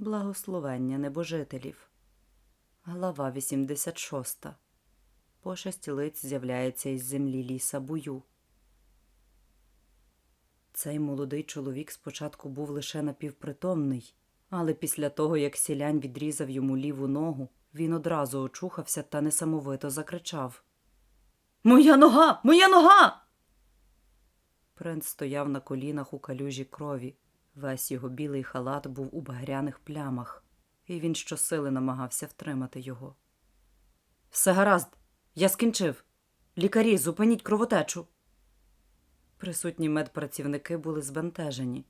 Благословення небожителів. Глава 86. Пошесть лиць з'являється із землі ліса бую. Цей молодий чоловік спочатку був лише напівпритомний, але після того, як сілянь відрізав йому ліву ногу, він одразу очухався та несамовито закричав Моя нога! Моя нога! Принц стояв на колінах у калюжі крові. Весь його білий халат був у багряних плямах, і він щосили намагався втримати його. Все гаразд, я скінчив. Лікарі, зупиніть кровотечу. Присутні медпрацівники були збентежені,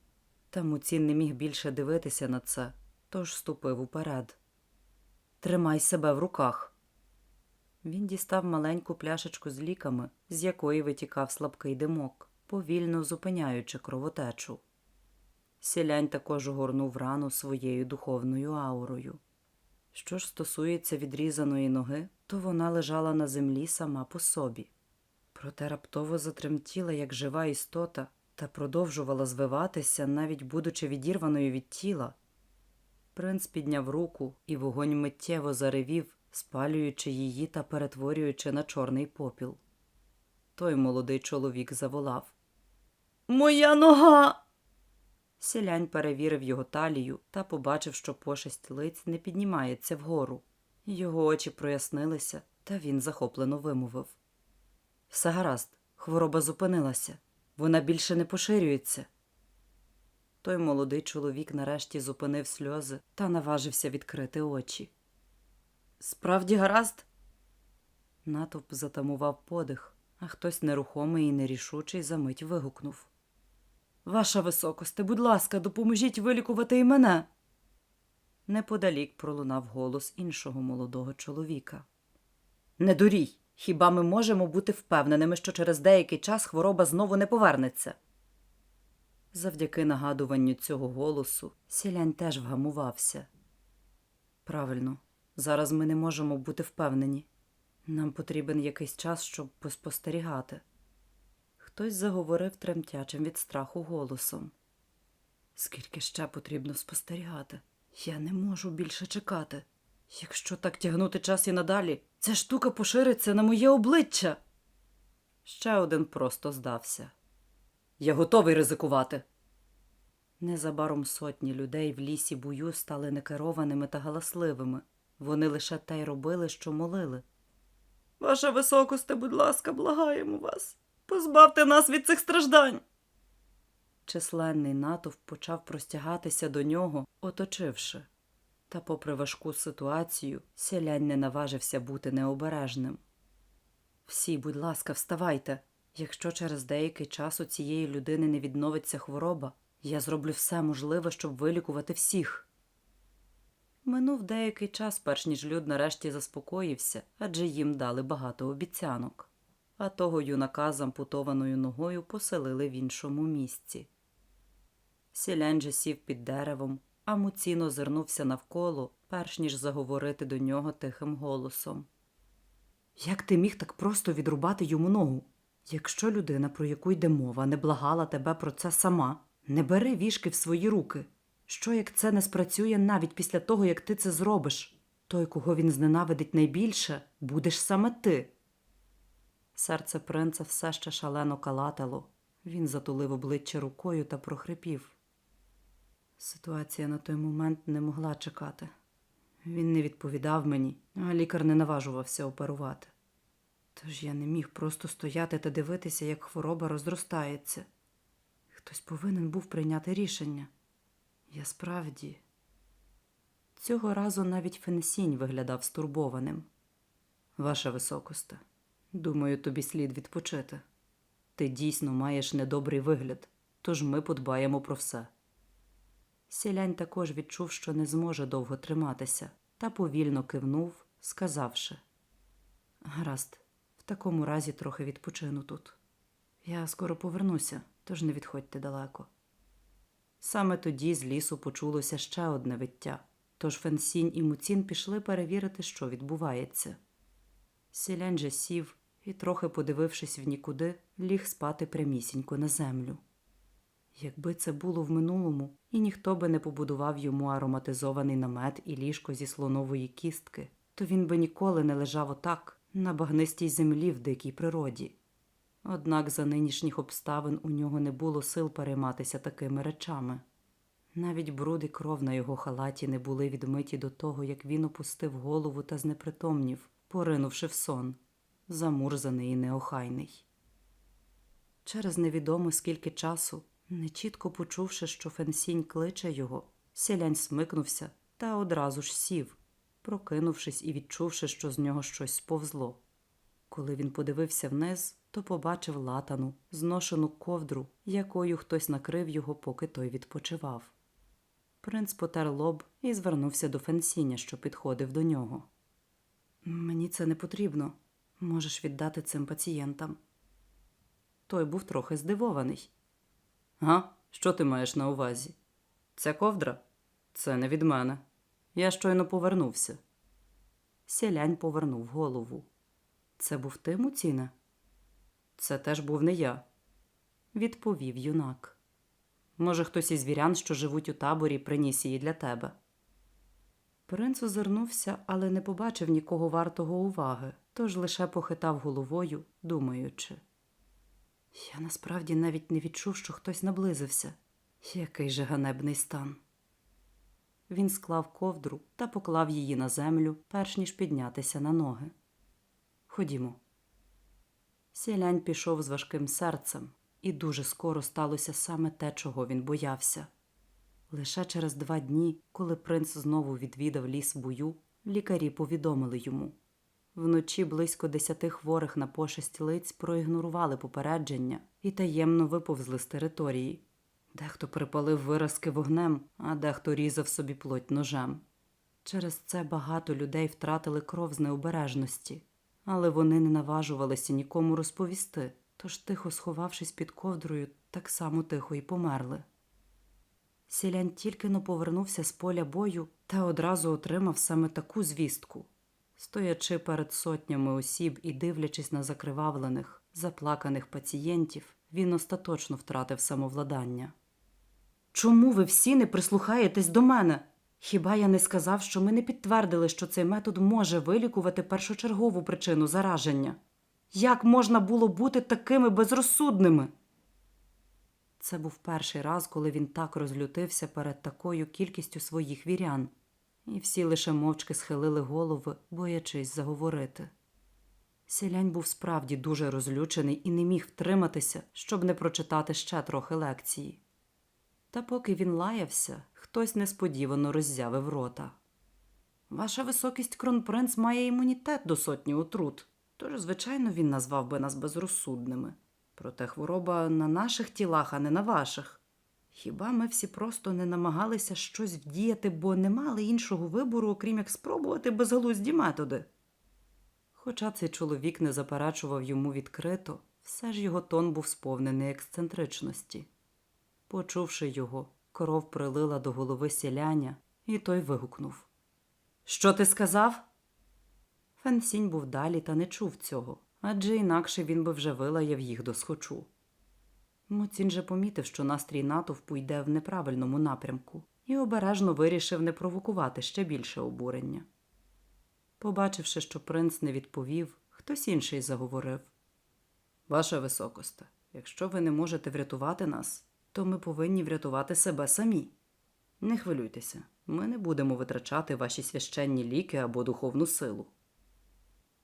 та Муцін не міг більше дивитися на це, тож ступив уперед. Тримай себе в руках. Він дістав маленьку пляшечку з ліками, з якої витікав слабкий димок, повільно зупиняючи кровотечу. Сілянь також огорнув рану своєю духовною аурою. Що ж стосується відрізаної ноги, то вона лежала на землі сама по собі. Проте раптово затремтіла, як жива істота, та продовжувала звиватися, навіть будучи відірваною від тіла. Принц підняв руку, і вогонь миттєво заревів, спалюючи її та перетворюючи на чорний попіл. Той молодий чоловік заволав Моя нога. Сілянь перевірив його талію та побачив, що пошесть лиць не піднімається вгору. Його очі прояснилися, та він захоплено вимовив. Все гаразд, хвороба зупинилася. Вона більше не поширюється. Той молодий чоловік нарешті зупинив сльози та наважився відкрити очі. Справді гаразд? Натовп затамував подих, а хтось нерухомий і нерішучий за мить вигукнув. Ваша високосте, будь ласка, допоможіть вилікувати і мене. Неподалік пролунав голос іншого молодого чоловіка. Не дурій! Хіба ми можемо бути впевненими, що через деякий час хвороба знову не повернеться? Завдяки нагадуванню цього голосу сілянь теж вгамувався. Правильно, зараз ми не можемо бути впевнені. Нам потрібен якийсь час, щоб поспостерігати. Хтось заговорив тремтячим від страху голосом. Скільки ще потрібно спостерігати? Я не можу більше чекати. Якщо так тягнути час і надалі, ця штука пошириться на моє обличчя. Ще один просто здався. Я готовий ризикувати. Незабаром сотні людей в лісі бую стали некерованими та галасливими. Вони лише те й робили, що молили. Ваша високосте, будь ласка, благаємо вас. Позбавте нас від цих страждань. Численний натовп почав простягатися до нього, оточивши. Та, попри важку ситуацію, селянь не наважився бути необережним. Всі, будь ласка, вставайте. Якщо через деякий час у цієї людини не відновиться хвороба, я зроблю все можливе, щоб вилікувати всіх. Минув деякий час, перш ніж люд нарешті заспокоївся, адже їм дали багато обіцянок. А того юнака з ампутованою ногою поселили в іншому місці. Сілянь же сів під деревом, а Муцін озирнувся навколо, перш ніж заговорити до нього тихим голосом. Як ти міг так просто відрубати йому ногу? Якщо людина, про яку йде мова, не благала тебе про це сама, не бери вішки в свої руки. Що як це не спрацює навіть після того, як ти це зробиш? Той, кого він зненавидить найбільше, будеш саме ти. Серце принца все ще шалено калатало. Він затулив обличчя рукою та прохрипів. Ситуація на той момент не могла чекати. Він не відповідав мені, а лікар не наважувався оперувати. Тож я не міг просто стояти та дивитися, як хвороба розростається. Хтось повинен був прийняти рішення. Я справді. Цього разу навіть Фенесінь виглядав стурбованим. Ваша високосте, думаю, тобі слід відпочити. Ти дійсно маєш недобрий вигляд, тож ми подбаємо про все. Сілянь також відчув, що не зможе довго триматися, та повільно кивнув, сказавши Гаразд, в такому разі трохи відпочину тут. Я скоро повернуся, тож не відходьте далеко. Саме тоді з лісу почулося ще одне виття, тож Фенсінь і Муцін пішли перевірити, що відбувається. Сілянь же сів і, трохи подивившись в нікуди, ліг спати прямісінько на землю. Якби це було в минулому, і ніхто би не побудував йому ароматизований намет і ліжко зі слонової кістки, то він би ніколи не лежав отак на багнистій землі в дикій природі. Однак за нинішніх обставин у нього не було сил перейматися такими речами. Навіть бруд і кров на його халаті не були відмиті до того, як він опустив голову та знепритомнів, поринувши в сон, замурзаний і неохайний. Через невідомо скільки часу, нечітко почувши, що Фенсінь кличе його, сілянь смикнувся та одразу ж сів, прокинувшись і відчувши, що з нього щось сповзло. Коли він подивився вниз, то побачив латану, зношену ковдру, якою хтось накрив його, поки той відпочивав. Принц потер лоб і звернувся до Фенсіня, що підходив до нього. Мені це не потрібно. Можеш віддати цим пацієнтам. Той був трохи здивований. Га, що ти маєш на увазі? Ця ковдра? Це не від мене. Я щойно повернувся. Сілянь повернув голову. Це був ти, Муціна? Це теж був не я, відповів юнак. Може, хтось із вірян, що живуть у таборі, приніс її для тебе. Принц озирнувся, але не побачив нікого вартого уваги, тож лише похитав головою, думаючи. Я насправді навіть не відчув, що хтось наблизився. Який же ганебний стан. Він склав ковдру та поклав її на землю, перш ніж піднятися на ноги. Ходімо. Сілянь пішов з важким серцем, і дуже скоро сталося саме те, чого він боявся. Лише через два дні, коли принц знову відвідав ліс бою, лікарі повідомили йому. Вночі близько десяти хворих на пошесть лиць проігнорували попередження і таємно виповзли з території. Дехто припалив виразки вогнем, а дехто різав собі плоть ножем. Через це багато людей втратили кров з необережності, але вони не наважувалися нікому розповісти, тож, тихо сховавшись під ковдрою, так само тихо й померли. Сілянь тільки но повернувся з поля бою та одразу отримав саме таку звістку. Стоячи перед сотнями осіб і дивлячись на закривавлених, заплаканих пацієнтів, він остаточно втратив самовладання. Чому ви всі не прислухаєтесь до мене? Хіба я не сказав, що ми не підтвердили, що цей метод може вилікувати першочергову причину зараження? Як можна було бути такими безрозсудними? Це був перший раз, коли він так розлютився перед такою кількістю своїх вірян, і всі лише мовчки схилили голови, боячись заговорити. Сілянь був справді дуже розлючений і не міг втриматися, щоб не прочитати ще трохи лекції. Та поки він лаявся, хтось несподівано роззявив рота. Ваша високість кронпринц має імунітет до сотні отрут, тож, звичайно, він назвав би нас безрозсудними. Проте хвороба на наших тілах, а не на ваших. Хіба ми всі просто не намагалися щось вдіяти, бо не мали іншого вибору, окрім як спробувати безглузді методи? Хоча цей чоловік не заперечував йому відкрито, все ж його тон був сповнений ексцентричності. Почувши його, кров прилила до голови сіляня, і той вигукнув Що ти сказав? Фенсінь був далі та не чув цього, адже інакше він би вже вилаяв їх до схочу. Муцін же помітив, що настрій натовпу йде в неправильному напрямку, і обережно вирішив не провокувати ще більше обурення. Побачивши, що принц не відповів, хтось інший заговорив Ваша високосте, якщо ви не можете врятувати нас, то ми повинні врятувати себе самі. Не хвилюйтеся, ми не будемо витрачати ваші священні ліки або духовну силу.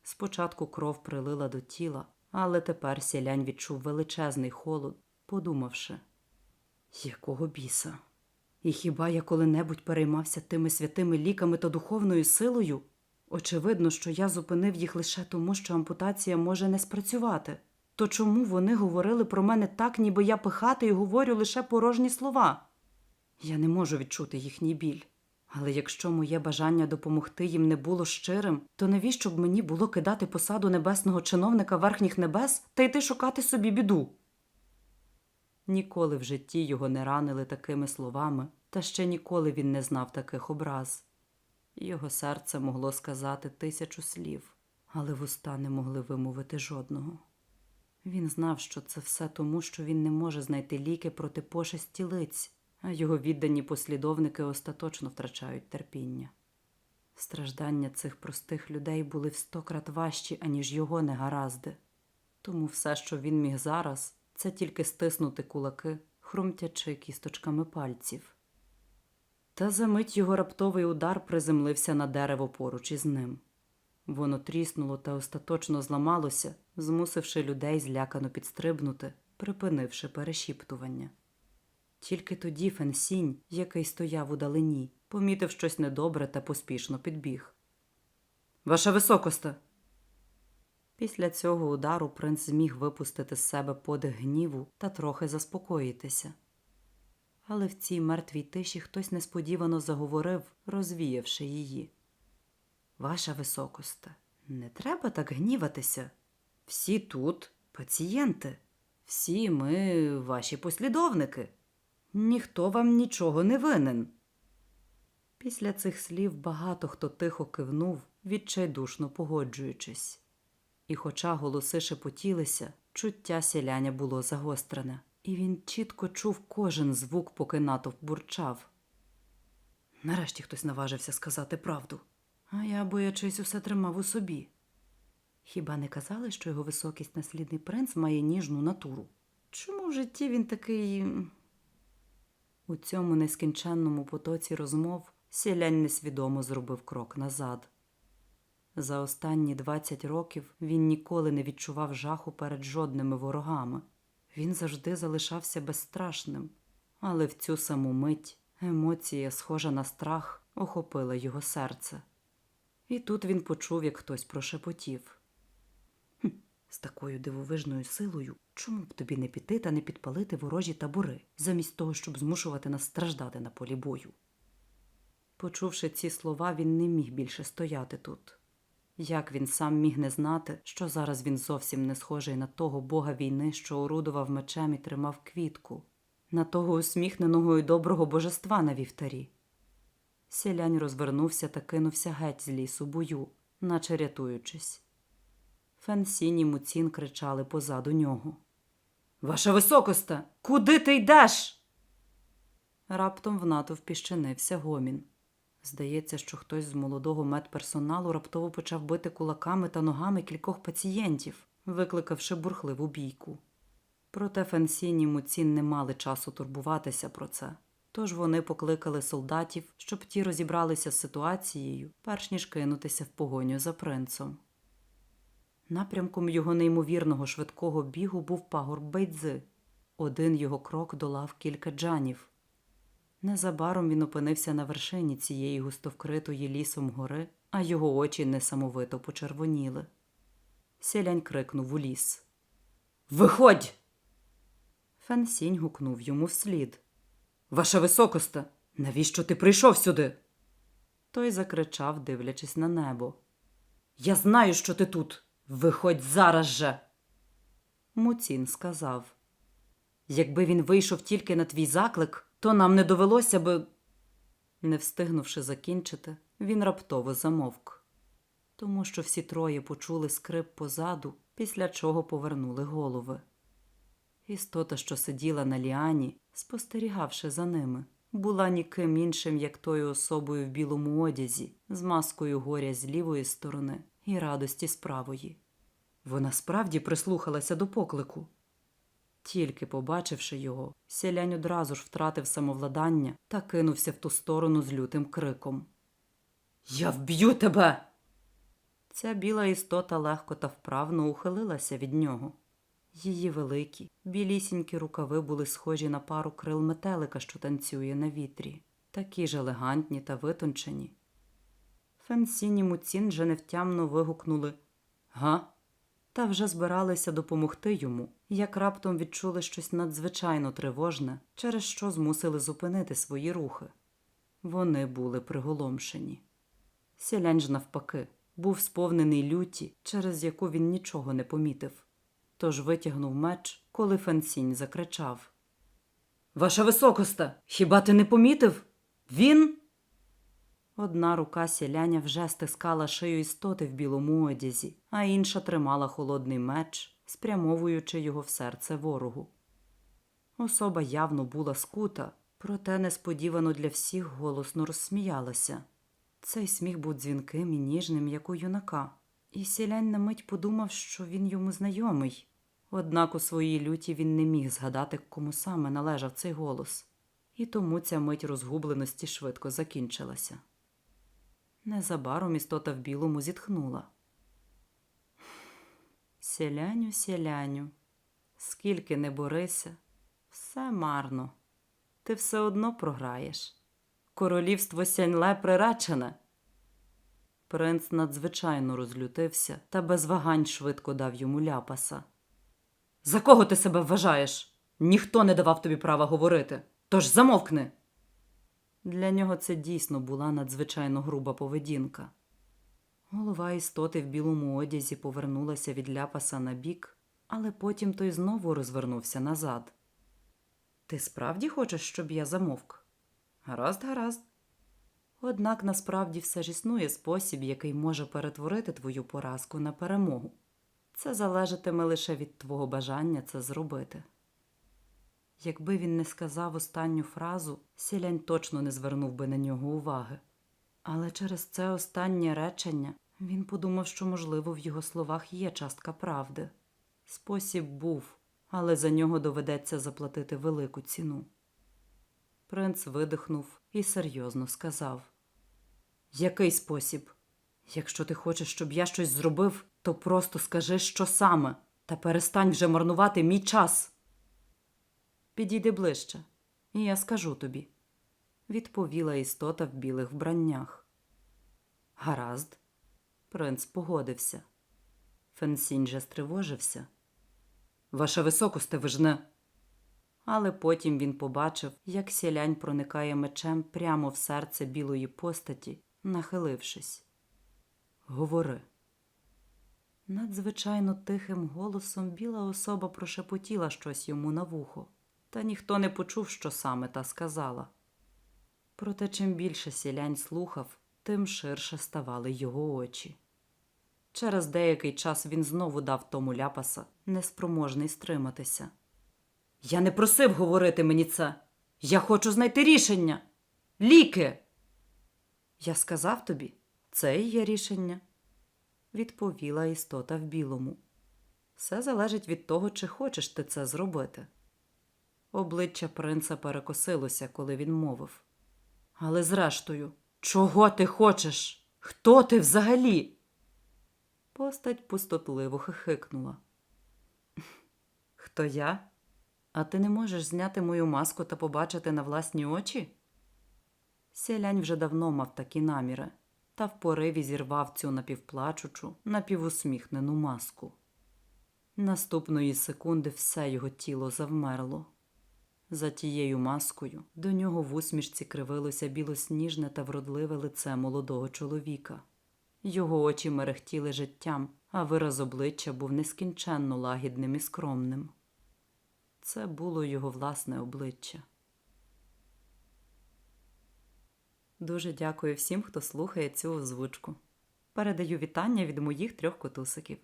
Спочатку кров прилила до тіла, але тепер сілянь відчув величезний холод, подумавши, якого біса? І хіба я коли-небудь переймався тими святими ліками та духовною силою? Очевидно, що я зупинив їх лише тому, що ампутація може не спрацювати. То чому вони говорили про мене так, ніби я пихати і говорю лише порожні слова? Я не можу відчути їхній біль. Але якщо моє бажання допомогти їм не було щирим, то навіщо б мені було кидати посаду небесного чиновника верхніх небес та йти шукати собі біду? Ніколи в житті його не ранили такими словами, та ще ніколи він не знав таких образ. Його серце могло сказати тисячу слів, але вуста не могли вимовити жодного. Він знав, що це все тому, що він не може знайти ліки проти пошесті лиць, а його віддані послідовники остаточно втрачають терпіння. Страждання цих простих людей були в сто крат важчі, аніж його негаразди. Тому все, що він міг зараз, це тільки стиснути кулаки, хрумтячи кісточками пальців. Та за мить його раптовий удар приземлився на дерево поруч із ним. Воно тріснуло та остаточно зламалося, змусивши людей злякано підстрибнути, припинивши перешіптування. Тільки тоді Фенсінь, який стояв у далині, помітив щось недобре та поспішно підбіг. Ваша високосте. Після цього удару принц зміг випустити з себе подих гніву та трохи заспокоїтися. Але в цій мертвій тиші хтось несподівано заговорив, розвіявши її. Ваша високосте, не треба так гніватися. Всі тут пацієнти, всі ми ваші послідовники. Ніхто вам нічого не винен. Після цих слів багато хто тихо кивнув, відчайдушно погоджуючись. І, хоча голоси шепотілися, чуття сіляня було загострене, і він чітко чув кожен звук, поки натовп бурчав. Нарешті хтось наважився сказати правду, а я, боячись, усе тримав у собі. Хіба не казали, що його високість наслідний принц має ніжну натуру? Чому в житті він такий. У цьому нескінченному потоці розмов сілянь несвідомо зробив крок назад. За останні 20 років він ніколи не відчував жаху перед жодними ворогами. Він завжди залишався безстрашним, але в цю саму мить емоція, схожа на страх, охопила його серце. І тут він почув, як хтось прошепотів. «Хм, з такою дивовижною силою чому б тобі не піти та не підпалити ворожі табори, замість того, щоб змушувати нас страждати на полі бою? Почувши ці слова, він не міг більше стояти тут. Як він сам міг не знати, що зараз він зовсім не схожий на того бога війни, що орудував мечем і тримав квітку, на того усміхненого і доброго божества на вівтарі. Сілянь розвернувся та кинувся геть з лісу бою, наче рятуючись. Фенсінь і Муцін кричали позаду нього. Ваша високоста, куди ти йдеш? Раптом в натовпі щинився гомін. Здається, що хтось з молодого медперсоналу раптово почав бити кулаками та ногами кількох пацієнтів, викликавши бурхливу бійку. Проте Фенсінь і Муцін не мали часу турбуватися про це. Тож вони покликали солдатів, щоб ті розібралися з ситуацією, перш ніж кинутися в погоню за принцом. Напрямком його неймовірного швидкого бігу був пагорб Бейдзи. Один його крок долав кілька джанів. Незабаром він опинився на вершині цієї густовкритої лісом гори, а його очі несамовито почервоніли. Сілянь крикнув у ліс. Виходь! Фенсінь гукнув йому вслід. Ваша високоста, навіщо ти прийшов сюди? Той закричав, дивлячись на небо. Я знаю, що ти тут. Виходь зараз же. Муцін сказав. Якби він вийшов тільки на твій заклик, то нам не довелося би. Не встигнувши закінчити, він раптово замовк, тому що всі троє почули скрип позаду, після чого повернули голови. Істота, що сиділа на ліані, спостерігавши за ними, була ніким іншим, як тою особою в білому одязі, з маскою горя з лівої сторони і радості з правої. Вона справді прислухалася до поклику. Тільки побачивши його, сілянь одразу ж втратив самовладання та кинувся в ту сторону з лютим криком. Я вб'ю тебе. Ця біла істота легко та вправно ухилилася від нього. Її великі, білісінькі рукави були схожі на пару крил метелика, що танцює на вітрі, такі ж елегантні та витончені. Фенсін і Муцін же невтямно вигукнули Га? Та вже збиралися допомогти йому, як раптом відчули щось надзвичайно тривожне, через що змусили зупинити свої рухи. Вони були приголомшені. Сілянь навпаки, був сповнений люті, через яку він нічого не помітив. Тож витягнув меч, коли Фансінь закричав. Ваша високоста, хіба ти не помітив? Він. Одна рука сіляня вже стискала шию істоти в білому одязі, а інша тримала холодний меч, спрямовуючи його в серце ворогу. Особа явно була скута, проте несподівано для всіх голосно розсміялася. Цей сміх був дзвінким і ніжним, як у юнака, і сілянь на мить подумав, що він йому знайомий. Однак у своїй люті він не міг згадати, кому саме належав цей голос, і тому ця мить розгубленості швидко закінчилася. Незабаром істота в білому зітхнула. Сіляню, сіляню, скільки не борися, все марно. Ти все одно програєш. Королівство сяньле приречене. Принц надзвичайно розлютився та без вагань швидко дав йому ляпаса. За кого ти себе вважаєш? Ніхто не давав тобі права говорити. Тож замовкни. Для нього це дійсно була надзвичайно груба поведінка. Голова істоти в білому одязі повернулася від ляпаса на бік, але потім той знову розвернувся назад. Ти справді хочеш, щоб я замовк? Гаразд, гаразд. Однак насправді все ж існує спосіб, який може перетворити твою поразку на перемогу. Це залежатиме лише від твого бажання це зробити. Якби він не сказав останню фразу, сілянь точно не звернув би на нього уваги. Але через це останнє речення він подумав, що, можливо, в його словах є частка правди. Спосіб був, але за нього доведеться заплатити велику ціну. Принц видихнув і серйозно сказав: Який спосіб? Якщо ти хочеш, щоб я щось зробив, то просто скажи, що саме, та перестань вже марнувати мій час. Підійди ближче, і я скажу тобі, відповіла істота в білих вбраннях. Гаразд, принц погодився. Фенсінь же стривожився. Ваша високосте, ви ж не. Але потім він побачив, як сілянь проникає мечем прямо в серце білої постаті, нахилившись. Говори. Надзвичайно тихим голосом біла особа прошепотіла щось йому на вухо, та ніхто не почув, що саме та сказала. Проте чим більше сілянь слухав, тим ширше ставали його очі. Через деякий час він знову дав тому ляпаса, неспроможний стриматися. Я не просив говорити мені це. Я хочу знайти рішення. Ліки. Я сказав тобі, це і є рішення, відповіла істота в білому. Все залежить від того, чи хочеш ти це зробити. Обличчя принца перекосилося, коли він мовив. Але зрештою, чого ти хочеш? Хто ти взагалі? Постать пустотливо хихикнула. Хто я? А ти не можеш зняти мою маску та побачити на власні очі? Сілянь вже давно мав такі наміри, та в пориві зірвав цю напівплачучу, напівусміхнену маску. Наступної секунди все його тіло завмерло. За тією маскою до нього в усмішці кривилося білосніжне та вродливе лице молодого чоловіка. Його очі мерехтіли життям, а вираз обличчя був нескінченно лагідним і скромним. Це було його власне обличчя. Дуже дякую всім, хто слухає цю озвучку. Передаю вітання від моїх трьох котусиків.